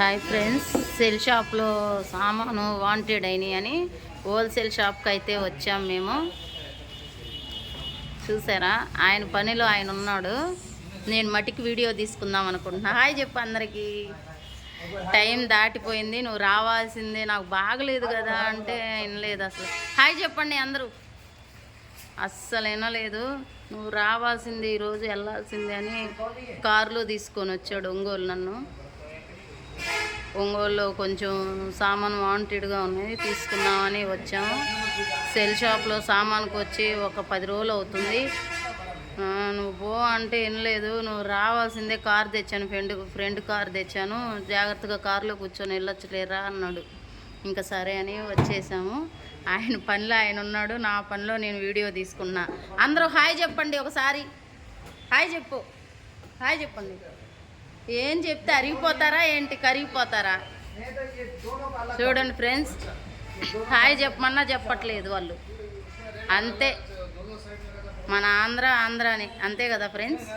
Hi friends cell షాప్లో సామాను wanted అయినాయి అని హోల్సేల్ షాప్కి అయితే వచ్చాం మేము. చూసారా? ఆయన పనిలో ఆయన ఉన్నాడు. నేను మటికి వీడియో తీసుకుందాం అనుకుంటున్నా. హాయ్ చెప్పు అందరికీ. టైం దాటిపోయింది నువ్వు రావాల్సిందే. నాకు బాగలేదు కదా అంటే వినలేదు అసలు. హాయ్ చెప్పండి అందరూ. అస్సలు వినలేదు. నువ్వు రావాల్సింది ఈరోజు వెళ్ళాల్సిందే అని కారులో తీసుకొని వచ్చాడు ఒంగోలు నన్ను. ఒంగోలులో కొంచెం సామాన్ వాంటెడ్గా ఉన్నాయి తీసుకుందామని వచ్చాము. సెల్ షాప్లో సామాన్కి వచ్చి ఒక పది రోజులు అవుతుంది. నువ్వు పో అంటే ఏం లేదు. నువ్వు రావాల్సిందే కార్ తెచ్చాను ఫ్రెండ్ ఫ్రెండ్ కార్ తెచ్చాను. జాగ్రత్తగా కారులో కూర్చొని వెళ్ళొచ్చలేరా అన్నాడు. ఇంకా సరే అని వచ్చేసాము. ఆయన పనిలో ఆయన ఉన్నాడు నా పనిలో నేను వీడియో తీసుకున్నా. అందరూ హాయ్ చెప్పండి ఒకసారి. హాయ్ చెప్పు. హాయ్ చెప్పండి. ఏం చెప్తే అరిగిపోతారా ఏంటి కరిగిపోతారా? చూడండి ఫ్రెండ్స్ హాయ్ చెప్పమన్నా చెప్పట్లేదు వాళ్ళు. అంతే. మన ఆంధ్ర ఆంధ్రాని అంతే కదా ఫ్రెండ్స్?